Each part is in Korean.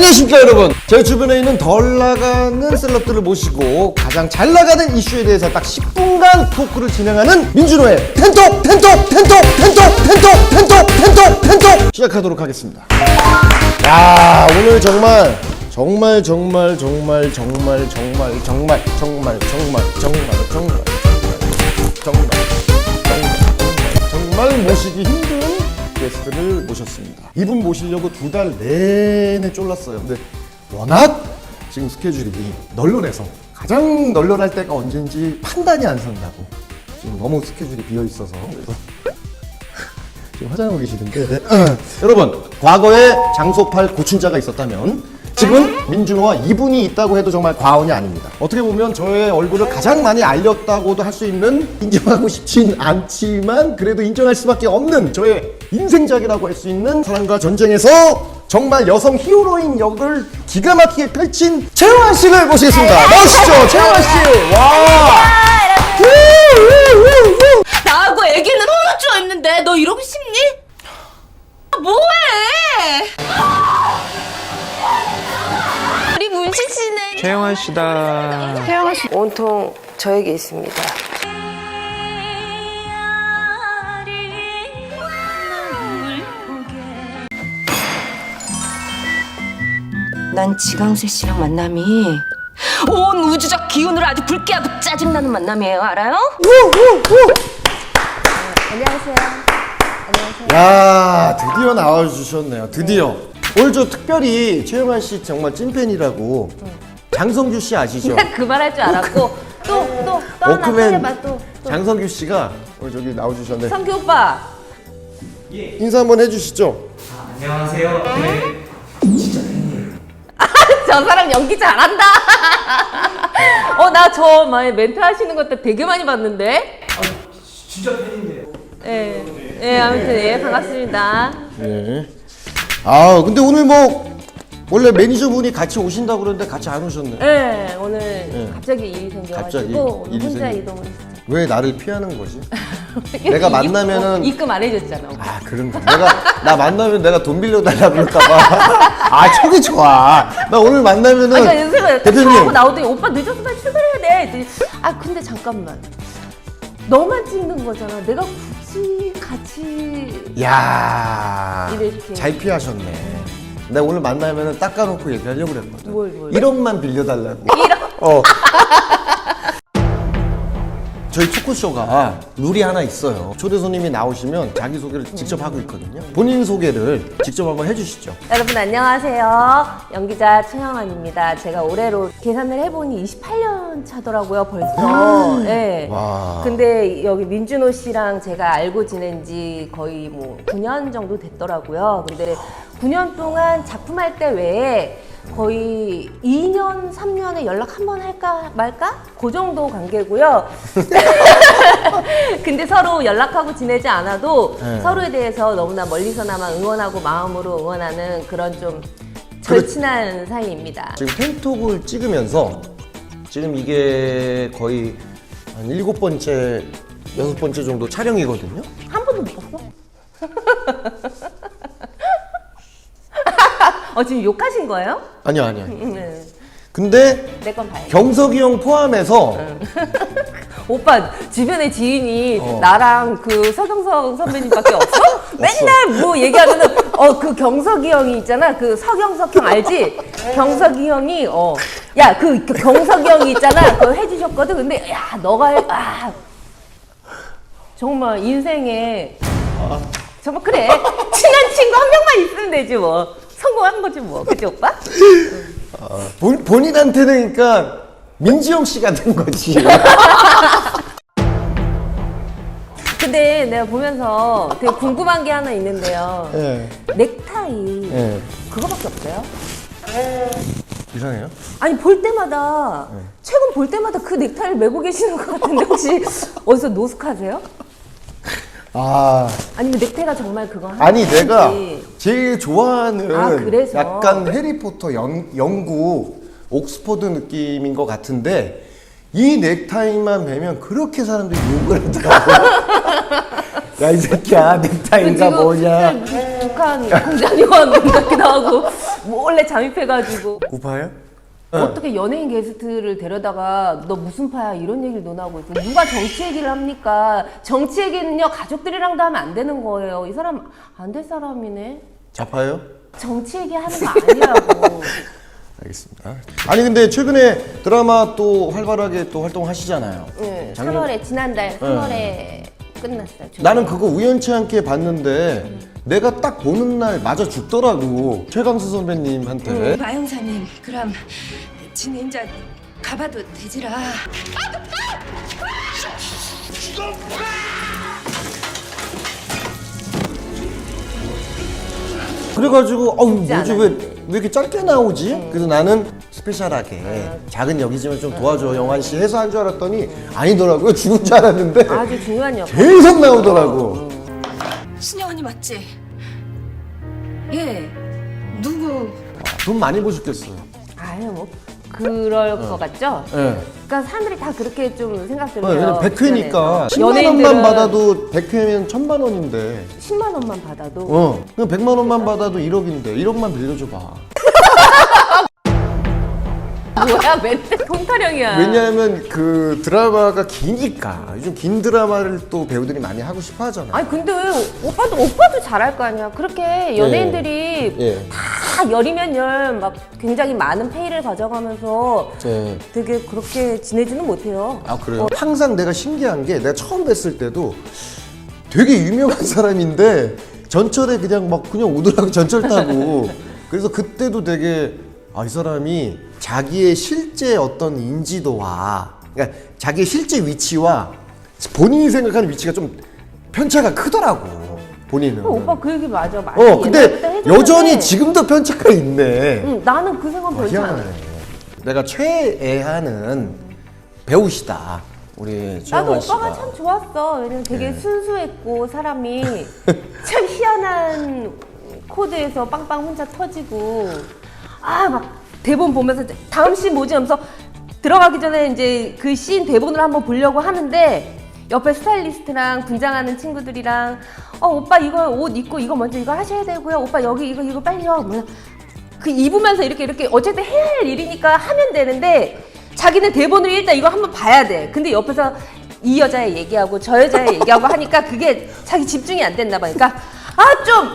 안녕하십니까 여러분 제 주변에 있는 덜 나가는 셀럽들을 모시고 가장 잘 나가는 이슈에 대해서 딱 10분간 토크를 진행하는 민준호의 텐톡 텐톡 텐톡 텐톡 텐톡 텐톡 텐톡 텐톡 시작하도록 하겠습니다 야 오늘 정말 정말 정말 정말 정말 정말 정말 정말 정말 정말 정말 정말 정말 정말 정말 모시기 힘든 게스트를 모셨습니다. 이분 모시려고 두 달 내내 쫄랐어요. 근데 워낙 지금 스케줄이 널널해서 가장 널널할 때가 언제인지 판단이 안 선다고 지금 너무 스케줄이 비어 있어서 지금 화장하고 계시는데 네. 여러분 과거에 장소팔 고춘자가 있었다면 지금 민준호와 이분이 있다고 해도 정말 과언이 아닙니다. 어떻게 보면 저의 얼굴을 가장 많이 알렸다고도 할 수 있는 인정하고 싶진 않지만 그래도 인정할 수밖에 없는 저의 인생작이라고 할 수 있는 사랑과 전쟁에서 정말 여성 히어로인 역을 기가 막히게 펼친 최영환 씨를 모시겠습니다. 나오시죠, 최영환 씨. 와. 나하고 애기는 호노쭈어 있는데 너 이러고 싶니? 아, 뭐해? 우리 문식 씨는 최영환 씨다. 온통 저에게 있습니다. 난 지강세 씨랑 만남이 온 우주적 기운으로 아주 불쾌하고 짜증나는 만남이에요. 알아요? 야 드디어 나와주셨네요. 드디어. 오늘 저 특별히 최영환 씨 정말 찐팬이라고 장성규 씨 아시죠? 그 말 할 줄 알았고 또 또 또 하나 워크맨 꺼내봐 또 장성규 씨가 오늘 저기 나와주셨네. 성규 오빠. 인사 한번 해주시죠. 안녕하세요. 네. 저 사람 연기 잘한다 어 나저 멘트 하시는 것도 되게 많이 봤는데 진짜 팬인데요. 예, 예 아무튼 예 반갑습니다 네. 아 근데 오늘 뭐 원래 매니저분이 같이 오신다고 그러는데 같이 안 오셨네 예 오늘 갑자기 일이 생겨가지고 네. 갑자기 오늘 일이 혼자 생겨. 이동을 했어요 왜 나를 피하는 거지? 내가 만나면은- 입금 안 해줬잖아. 아 그런가 내가 나 만나면 내가 돈 빌려 달라 그럴까봐 아 촉이 좋아 나 오늘 만나면은 아까 연습을 딱 대표님 하고 나오더니 오빠 늦어서 빨리 출발해야 돼. 했더니 아 근데 잠깐만. 너만 찍는 거잖아. 내가 굳이 같이 야, 이렇게. 잘 피하셨네. 내가 오늘 만나면은 닦아놓고 얘기하려고 그랬거든. 뭘, 뭘. 1억만 빌려달라고. 1억? 어. 저희 토크쇼가 룰이 하나 있어요. 초대 손님이 나오시면 자기소개를 직접 하고 있거든요. 본인 소개를 직접 한번 해주시죠. 여러분 안녕하세요. 연기자 최영환입니다. 제가 올해로 계산을 해보니 28년 차더라고요 벌써. 네. 와. 근데 여기 민준호 씨랑 제가 알고 지낸 지 거의 뭐 9년 정도 됐더라고요. 근데 9년 동안 작품할 때 외에 거의 2년, 3년에 연락 한 번 할까 말까? 그 정도 관계고요. 근데 서로 연락하고 지내지 않아도 네. 서로에 대해서 너무나 멀리서나마 응원하고 마음으로 응원하는 그런 좀 절친한 사이입니다. 지금 텐톡을 찍으면서 지금 이게 거의 한 일곱 번째, 여섯 번째 정도 촬영이거든요. 한 번도 못 봤어? 어, 지금 욕하신 거예요? 아니요, 아니요. 네. 근데 내 건 봐요. 경석이 형 포함해서 오빠, 주변에 지인이 어. 나랑 그 서경석 선배님밖에 없어? 맨날 뭐 얘기하면은, 어, 그 경석이 형이 있잖아. 그 서경석 형 알지? 경석이 형이, 어. 야, 그, 그 경석이 형이 있잖아. 그거 해주셨거든. 근데, 야, 너가, 해, 아. 정말 인생에. 정말 그래. 친한 친구 한 명만 있으면 되지 뭐. 성공한 거지 뭐. 그치, 오빠? 본, 본인한테는 그러니까 민지영 씨 같은 거지. 근데 내가 보면서 되게 궁금한 게 하나 있는데요. 예. 넥타이. 예. 그거밖에 없어요? 이상해요? 아니 볼 때마다 네. 최근 볼 때마다 그 넥타이를 메고 계시는 것 같은데 혹시 어디서 노숙하세요? 아 아니면 넥타이가 정말 그거 하나인지 아니 내가 제일 좋아하는 아, 그래서? 약간 해리포터 영, 영국 옥스퍼드 느낌인 것 같은데 이 넥타이만 매면 그렇게 사람들이 욕을 하더라고. 야 이 새끼야 넥타이가 뭐냐? 북한 공작요원 같기도 하고 몰래 잠입해가지고 구파예요? 어떻게 연예인 게스트를 데려다가 너 무슨 파야 이런 얘기를 논하고 있고 누가 정치 얘기를 합니까? 정치 얘기는요 가족들이랑도 하면 안 되는 거예요. 이 사람 안 될 사람이네. 좌파예요? 정치 얘기 하는 거 아니라고. 알겠습니다. 아니 근데 최근에 드라마 또 활발하게 또 활동하시잖아요. 네, 작년- 3월에 지난달 3월에 끝났어요. 나는 그거 우연치 않게 봤는데 내가 딱 보는 날 맞아 죽더라고. 최강수 선배님한테. 마 형사님 그럼 진행자 가봐도 되지라. 그래가지고 어우 뭐지. 왜, 왜 이렇게 짧게 나오지? 그래서 나는 스페셜하게 작은 역이지만 좀 도와줘. 영환 씨 해서 한 줄 알았더니 아니더라고요. 죽은 줄 알았는데 아주 중요한 역할. 계속 나오더라고 신영 언니 맞지? 예 누구 돈 많이 버셨겠어요 아유 뭐 그럴 것 같죠? 예. 그러니까 사람들이 다 그렇게 좀 생각들을 어, 왜냐면 해요. 100회니까 주변에서. 10만 원만 연예인들은 받아도 100회면 1000만 원인데 10만 원만 받아도 어 그럼 100만 원만 받아도 1억인데 1억만 빌려줘 봐 뭐야 맨날 통타령이야. 왜냐하면 그 드라마가 기니까 요즘 긴 드라마를 또 배우들이 많이 하고 싶어 하잖아 아니 근데 오빠도 오빠도 잘할 거 아니야. 그렇게 연예인들이 예. 다 열이면 열 막 굉장히 많은 페이를 가져가면서 예. 되게 그렇게 지내지는 못해요. 아 그래요? 항상 내가 신기한 게 내가 처음 뵀을 때도 되게 유명한 사람인데 전철에 그냥 막 그냥 오더라고 전철 타고 그래서 그때도 되게 아 이 사람이 자기의 실제 어떤 인지도와 그러니까 자기의 실제 위치와 본인이 생각하는 위치가 좀 편차가 크더라고 본인은 어, 오빠 그 얘기 맞아. 많이 어 옛날부터 근데 해줬는데 여전히 지금도 편차가 있네 응, 나는 그 생각 어, 별로 안 희한하네. 해. 내가 최애하는 배우시다. 우리 나도 씨가. 오빠가 참 좋았어. 왜냐면 되게 네. 순수했고 사람이 참 희한한 코드에서 빵빵 혼자 터지고 아 막 대본 보면서 다음 씬 뭐지 하면서 들어가기 전에 이제 그 씬 대본을 한번 보려고 하는데 옆에 스타일리스트랑 분장하는 친구들이랑 어 오빠 이거 옷 입고 이거 먼저 이거 하셔야 되고요. 오빠 여기 이거 이거 빨리요. 뭐. 그 입으면서 이렇게 이렇게 어쨌든 해야 할 일이니까 하면 되는데 자기는 대본을 일단 이거 한번 봐야 돼. 근데 옆에서 이 여자애 얘기하고 저 여자애 얘기하고 하니까 그게 자기 집중이 안 됐나 봐. 그러니까 아좀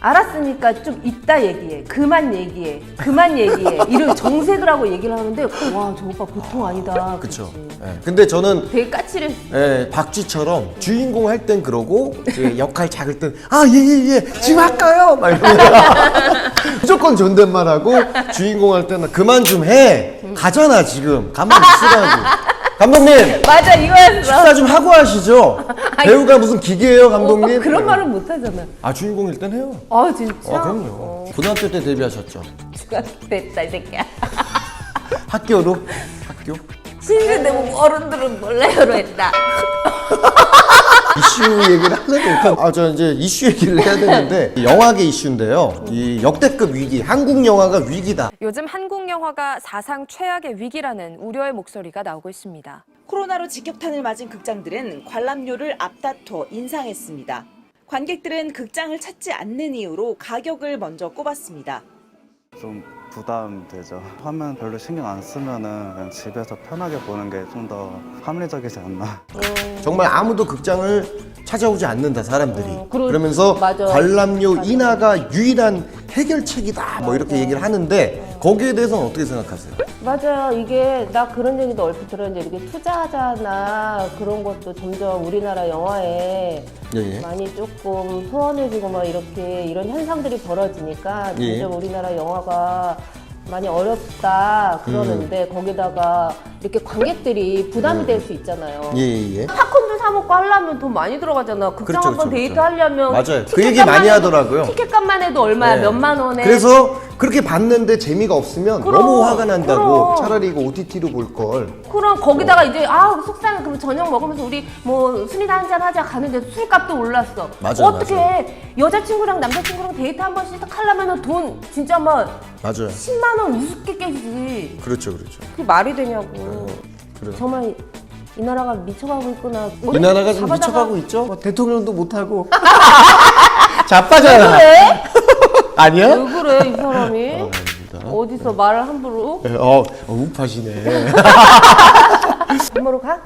알았으니까 좀 이따 얘기해. 그만 얘기해. 그만 얘기해. 이런 정색을 하고 얘기를 하는데 와 저 오빠 보통 아니다. 그쵸. 그치. 예. 근데 저는 되게 까칠해. 예, 박쥐처럼 주인공 할 땐 그러고 이제 역할 작을 땐 아 예 예 예 지금 할까요? 막 이러면 무조건 존댓말하고 주인공 할 때는 그만 좀 해. 가잖아 지금 가만 있으라고. 감독님 맞아 이거였어. 식사 좀 하고 하시죠. 배우가 무슨 기계예요 오빠 감독님? 그런 말은 못 하잖아. 아 주인공일 땐 해요. 아 진짜. 아 그럼요. 고등학교 때 데뷔하셨죠. 됐다 이 새끼야. 학교로 학교 신세대 어른들은 몰라요로 했다. 이슈 얘기를 하려고 못한 아저 이제 이슈 얘기를 해야 되는데 영화계 이슈인데요 이 역대급 위기 한국 영화가 위기다 요즘 한국 영화가 사상 최악의 위기라는 우려의 목소리가 나오고 있습니다. 코로나로 직격탄을 맞은 극장들은 관람료를 앞다퉈 인상했습니다. 관객들은 극장을 찾지 않는 이유로 가격을 먼저 꼽았습니다. 좀 부담되죠. 화면 별로 신경 안 쓰면은 그냥 집에서 편하게 보는 게 좀 더 합리적이지 않나. 정말 아무도 극장을 찾아오지 않는다 사람들이 어, 그러- 그러면서 맞아. 관람료 인하가 유일한 해결책이다 뭐 이렇게 얘기를 하는데 거기에 대해서는 어떻게 생각하세요? 맞아요. 이게 나 그런 얘기도 얼핏 들었는데 이렇게 투자자나 그런 것도 점점 우리나라 영화에 예, 예. 많이 조금 소원해지고 막 이렇게 이런 현상들이 벌어지니까 예. 점점 우리나라 영화가 많이 어렵다 그러는데 음. 거기다가 이렇게 관객들이 부담이 될 수 있잖아요. 예예 팝콘도 사 먹고 하려면 돈 많이 들어가잖아. 극장 그렇죠, 한번 그렇죠, 데이트 그렇죠. 하려면 맞아요. 그 얘기 많이 해도- 하더라고요. 티켓 값만 해도 얼마야? 네. 몇만 원에. 그래서 그렇게 봤는데 재미가 없으면 그럼, 너무 화가 난다고 그럼. 차라리 이거 OTT로 볼 걸. 그럼 거기다가 이제 아 속상해 그럼 저녁 먹으면서 우리 뭐 술이나 한잔 하자 가는데 술값도 올랐어. 맞아요, 어떻게 맞아요. 여자친구랑 남자친구랑 데이트 한 번씩 딱 하려면 돈 진짜 막 맞아요. 10만 원 우습게 깨지지. 그렇죠, 그렇죠. 그게 말이 되냐고. 그래요. 정말 이 나라가 미쳐가고 있구나. 이 나라가 좀 잡아다가- 미쳐가고 있죠. 뭐 대통령도 못 하고 자빠잖아. 그래? 아니야? 왜 그래 이 사람이? 어디서 말을 함부로? 어, 어 우파시네. 밥 먹으러 가?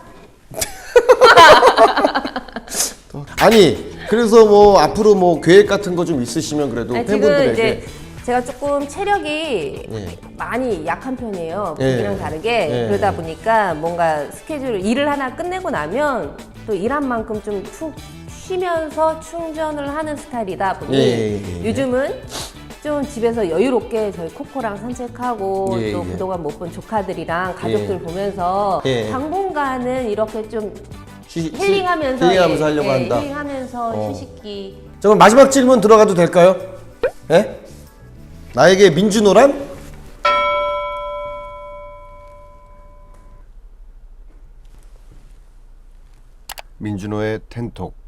아니, 그래서 뭐 앞으로 뭐 계획 같은 거 좀 있으시면 그래도 아니, 지금 팬분들에게 이제 제가 조금 체력이 네. 많이 약한 편이에요. 네. 보기랑 다르게 네. 그러다 보니까 뭔가 스케줄 일을 하나 끝내고 나면 또 일한 만큼 좀 푹 쉬면서 충전을 하는 스타일이다 보니 예, 예, 예. 요즘은 좀 집에서 여유롭게 저희 코코랑 산책하고 예, 또 예. 그동안 못 본 조카들이랑 가족들 예. 보면서 예. 당분간은 이렇게 좀 쉬- 쉬- 힐링하면서 힐링하면서 예, 하려고 예, 한다. 힐링하면서 어. 휴식기 잠깐 마지막 질문 들어가도 될까요? 예? 나에게 민준호란? 민준호의 텐톡